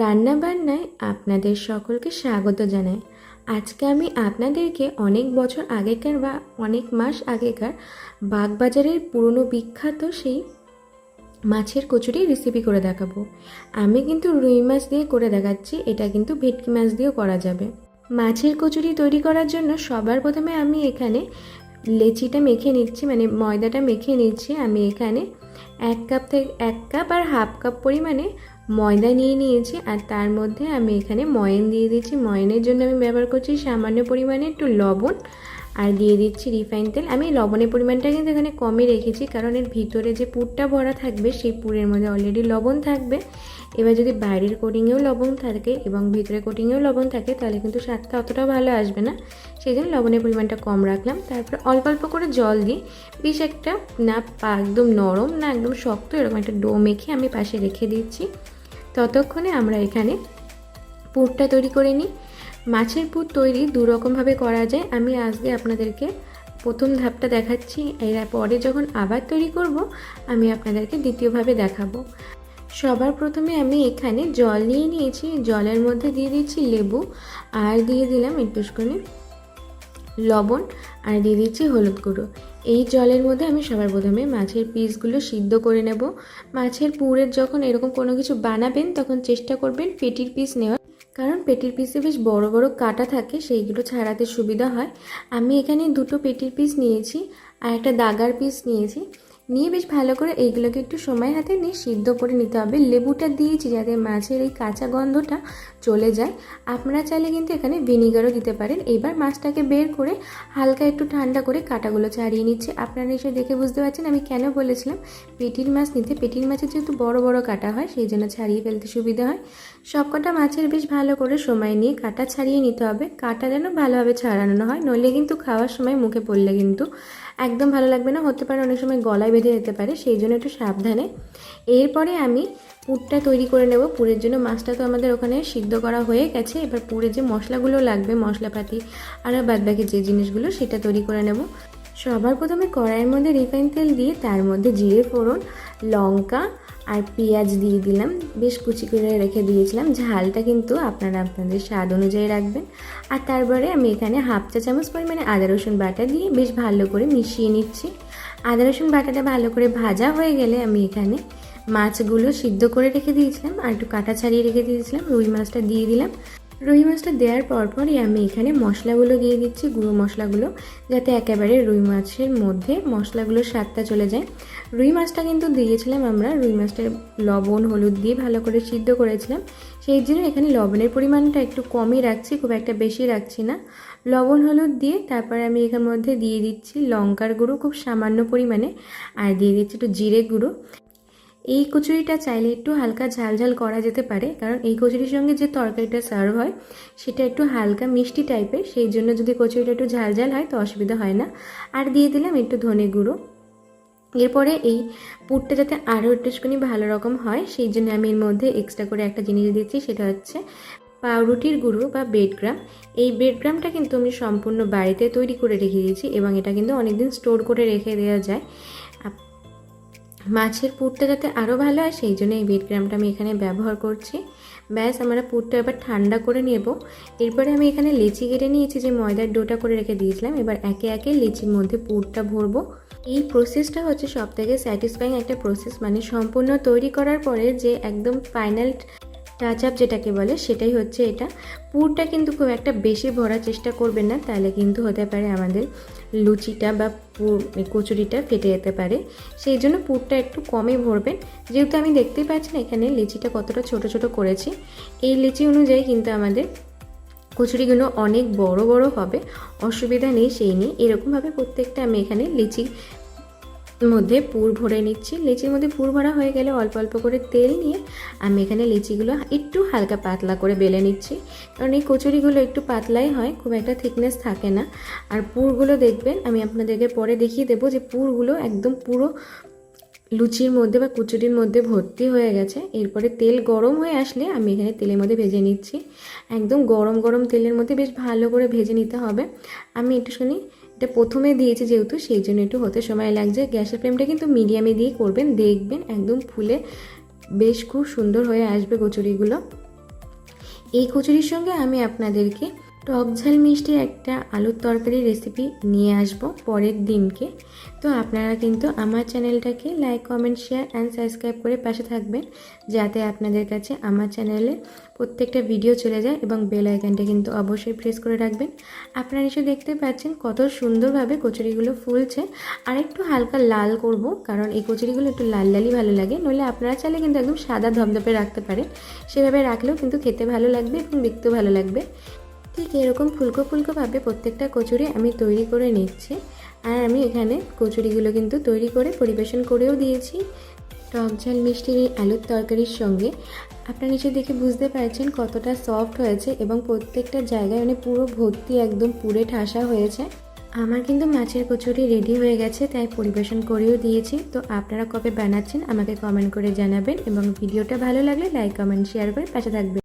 রান্নাবান্নায় আপনাদের সকলকে স্বাগত জানাই। আজকে আমি আপনাদেরকে অনেক বছর আগেকার বা অনেক মাস আগেকার বাগবাজারের পুরনো বিখ্যাত সেই মাছের কচুরি রেসিপি করে দেখাবো। আমি কিন্তু রুই মাছ দিয়ে করে দেখাচ্ছি, এটা কিন্তু ভেটকি মাছ দিয়েও করা যাবে। মাছের কচুরি তৈরি করার জন্য সবার প্রথমে আমি এখানে লেচিটা মেখে নিচ্ছি মানে ময়দাটা মেখে নিচ্ছি। আমি এখানে এক কাপ থেকে, এক কাপ আর হাফ কাপ পরিমাণে ময়দা নিয়ে নিয়েছি আর তার মধ্যে আমি এখানে ময়ন দিয়ে দিচ্ছি। ময়নের জন্য আমি ব্যবহার করছি সামান্য পরিমাণে একটু লবণ আর দিয়ে দিচ্ছি রিফাইন তেল। আমি লবণের পরিমাণটা কিন্তু এখানে কমই রেখেছি কারণ এর ভিতরে যে পুরটা ভরা থাকবে সেই পুরের মধ্যে অলরেডি লবণ থাকবে। এবার যদি বাইরের কোটিংয়েও লবণ থাকে এবং ভিতরে কোটিংয়েও লবণ থাকে তাহলে কিন্তু স্বাদটা অতটা ভালো আসবে না। সেই জন্য লবণের পরিমাণটা কম রাখলাম। তারপর অল্প অল্প করে জল দিয়ে বেশ একটা না একদম নরম না একদম শক্ত এরকম একটা ডো মেখে আমি পাশে রেখে দিচ্ছি। ততক্ষণে আমরা এখানে পুরটা তৈরি করে নিই। মাছের পুর তৈরি দু রকমভাবে করা যায়। আমি আজকে আপনাদেরকে প্রথম ধাপটা দেখাচ্ছি। এর পরে যখন আবার তৈরি করব, আমি আপনাদেরকে দ্বিতীয়ভাবে দেখাবো। সবার প্রথমে আমি এখানে জল নিয়ে নিয়েছি। জলের মধ্যে দিয়ে দিচ্ছি লেবু আর দিয়ে দিলাম একটুখানি লবণ আর দিয়ে দিচ্ছি হলুদ গুঁড়ো। এই জলের মধ্যে আমি সবার প্রথমে মাছের পিসগুলো সিদ্ধ করে নেব। মাছের পুরের যখন এরকম কোনো কিছু বানাবেন, তখন চেষ্টা করবেন পেটির পিস নেওয়ার। কারণ পেটির পিসে বেশ বড় বড় কাটা থাকে, সেইগুলো ছাড়াতে সুবিধা হয়। আমি এখানে দুটো পেটির পিস নিয়েছি আর একটা দাগার পিস নিয়েছি। নিয়ে বেশ ভালো করে এইগুলোকে একটু সময় হাতে নিয়ে সিদ্ধ করে নিতে হবে। লেবুটা দিয়েছি যাতে মাছের এই কাঁচা গন্ধটা চলে যায়। আপনারা চাইলে কিন্তু এখানে ভিনিগারও দিতে পারেন। এবার মাছটাকে বের করে হালকা একটু ঠান্ডা করে কাটাগুলো ছাড়িয়ে নিচ্ছে। আপনারা এসে দেখে বুঝতে পারছেন আমি কেন বলেছিলাম, পেটির মাছ নিতে, পেটির মাছের যেহেতু বড় বড় কাটা হয়, সেই জন্য ছাড়িয়ে ফেলতে সুবিধা হয়। সবকটা মাছের বেশ ভালো করে সময় নিয়ে কাটা ছাড়িয়ে নিতে হবে। কাটা যেন ভালোভাবে ছাড়ানো হয়, নইলে কিন্তু খাওয়ার সময় মুখে পড়লে কিন্তু একদম ভালো লাগবে না, হতে পারে অনেক সময় গলায় বেঁধে যেতে পারে, সেই জন্য একটু সাবধানে। এরপরে আমি পুরটা তৈরি করে নেব, পুরের জন্য মাছটা তো আমাদের ওখানে সিদ্ধ করা হয়ে গেছে, এবার পুরে যে মশলাগুলো লাগবে, মশলাপাতি আর বাদবাকি যে জিনিসগুলো, সেটা তৈরি করে নেব। সবার প্রথমে কড়াইয়ের মধ্যে রিফাইন তেল দিয়ে তার মধ্যে জিরে, ফোড়ন, লঙ্কা আর পেঁয়াজ দিয়ে দিলাম। বেশ কুচি করে রেখে দিয়েছিলাম। ঝালটা কিন্তু আপনারা আপনাদের স্বাদ অনুযায়ী রাখবেন। আর তারপরে আমি এখানে হাফ চা চামচ পরিমাণে আদা, রসুন বাটা দিয়ে বেশ ভালো করে মিশিয়ে নিচ্ছি। আদা, রসুন বাটাটা ভালো করে ভাজা হয়ে গেলে আমি এখানে মাছগুলো সিদ্ধ করে রেখে দিয়েছিলাম। আর একটু কাটা ছাড়িয়ে রেখে দিয়েছিলাম। রুই মাছটা দিয়ে দিলাম। রুই মাছটা দেওয়ার পরপরই আমি এখানে মশলাগুলো দিয়ে দিচ্ছি, গুঁড়ো মশলাগুলো, যাতে একেবারে রুই মাছের মধ্যে মশলাগুলোর স্বাদটা চলে যায়। রুই মাছটা কিন্তু দিয়েছিলাম আমরা, রুই মাছটা লবণ, হলুদ দিয়ে ভালো করে সিদ্ধ করেছিলাম। সেই জন্য এখানে লবণের পরিমাণটা একটু কমই রাখছি, খুব একটা বেশি রাখছি না। লবণ, হলুদ দিয়ে তারপরে আমি এখানের মধ্যে দিয়ে দিচ্ছি লঙ্কার গুঁড়ো খুব সামান্য পরিমাণে, আর দিয়ে দিচ্ছি একটু জিরে গুঁড়ো। এই কচুরিটা চাইলে একটু হালকা ঝাল ঝাল করা যেতে পারে, কারণ এই কচুরির সঙ্গে যে তরকারিটা সার্ভ হয়, সেটা একটু হালকা মিষ্টি টাইপের, সেই জন্য যদি কচুরিটা একটু ঝাল ঝাল হয় তো অসুবিধা হয় না। আর দিয়ে দিলাম একটু ধনে গুঁড়ো। এরপরে এই পুরটা যাতে আরও একটুখানি ভালো রকম হয়, সেই জন্য আমি এর মধ্যে এক্সট্রা করে একটা জিনিস দিচ্ছি, সেটা হচ্ছে পাউরুটির গুঁড়ো বা বেড গ্রাম এই বেড গ্রামটা কিন্তু আমি সম্পূর্ণ বাড়িতে তৈরি করে রেখে দিয়েছি এবং এটা কিন্তু অনেকদিন স্টোর করে রেখে দেওয়া যায়। মাছের পুরটা যাতে আরও ভালো হয়, সেই জন্য এই বেড গ্রামটা আমি এখানে ব্যবহার করছি। ব্যাস, আমরা পুরটা এবার ঠান্ডা করে নেব। এরপরে আমি এখানে লিচি কেটে নিয়েছি, যে ময়দার ডোটা করে রেখে দিয়েছিলাম। এবার একে একে লিচির মধ্যে পুরটা ভরবো। এই প্রসেসটা হচ্ছে সব থেকে স্যাটিসফাইং একটা প্রসেস মানে সম্পূর্ণ তৈরি করার পরে যে একদম ফাইনাল টাচ আপ যেটাকে বলে, সেটাই হচ্ছে এটা। পুরটা কিন্তু খুব একটা বেশি ভরার চেষ্টা করবেন না, তাহলে কিন্তু হতে পারে আমাদের লুচিটা বা কচুরিটা ফেটে যেতে পারে। সেই জন্য পুরটা একটু কমই ভরবেন। যেহেতু আমি দেখতেই পাচ্ছি না এখানে লিচিটা কতটা ছোট ছোট করেছি। এই লিচি অনুযায়ী কিন্তু আমাদের কচুরিগুলো অনেক বড় বড় হবে। অসুবিধা নেই সেই নিয়ে। এরকমভাবে প্রত্যেকটা আমি এখানে লিচি মধ্যে পুর ভরে নিচ্ছি। লিচির মধ্যে পুর ভরা হয়ে গেলে অল্প অল্প করে তেল নিয়ে আমি এখানে লিচিগুলো একটু হালকা পাতলা করে বেলে নিচ্ছি। কারণ এই কচুরিগুলো একটু পাতলাই হয়, খুব একটা থিকনেস থাকে না। আর পুরগুলো দেখবেন, আমি আপনাদেরকে পরে দেখিয়ে দেবো যে পুরগুলো একদম পুরো লুচির মধ্যে বা কুচুরির মধ্যে ভর্তি হয়ে গেছে। এরপরে তেল গরম হয়ে আসলে আমি এখানে তেলের মধ্যে ভেজে নিচ্ছি। একদম গরম গরম তেলের মধ্যে বেশ ভালো করে ভেজে নিতে হবে। আমি একটুখানি এটা প্রথমে দিয়েছে যেহেতু, সেই জন্য একটু হতে সময় লাগছে। গ্যাসের ফ্লেমটা কিন্তু মিডিয়ামে দিয়ে করবেন, দেখবেন একদম ফুলে বেশ খুব সুন্দর হয়ে আসবে কচুরিগুলো। এই কচুরির সঙ্গে আমি আপনাদেরকে টক ঝাল মিষ্টির একটা আলুর তরকারি রেসিপি নিয়ে আসব পরের দিনকে। তো আপনারা কিন্তু আমার চ্যানেলটাকে like comment share and subscribe করে পাশে থাকবেন, যাতে আপনাদের কাছে আমার চ্যানেলে প্রত্যেকটা ভিডিও চলে যায় এবং বেল আইকনটা কিন্তু অবশ্যই প্রেস করে রাখবেন। আপনারা নিশ্চয়ই দেখতে পাচ্ছেন কত সুন্দরভাবে কচুরিগুলো ফুলছে। আর একটু হালকা লাল করব, কারণ এই কচুরিগুলো একটু লাল লালই ভালো লাগে, নইলে আপনারা চাইলে কিন্তু একদম সাদা ধপধপে রাখতে পারেন। সেভাবে রাখলেও কিন্তু খেতে ভালো লাগবে এবং দেখতেও ভালো লাগবে। ঠিক এরকম ফুলকো ফুলকোভাবে প্রত্যেকটা কচুরি আমি তৈরি করে নিচ্ছি। আর আমি এখানে কচুরিগুলো কিন্তু তৈরি করে পরিবেশন করেও দিয়েছি। টক ঝাল মিষ্টির এই আলুর তরকারির সঙ্গে। আপনারা নিশ্চয়ই দেখে বুঝতে পারছেন কতটা সফট হয়েছে এবং প্রত্যেকটা জায়গায় মানে পুরো ভর্তি একদম পুরে ঠাসা হয়েছে। আমার কিন্তু মাছের কচুরি রেডি হয়ে গেছে, তাই পরিবেশন করেও দিয়েছি। তো আপনারা কবে বানাচ্ছেন আমাকে কমেন্ট করে জানাবেন এবং ভিডিওটা ভালো লাগলে লাইক কমেন্ট শেয়ার করে পাশে থাকবেন।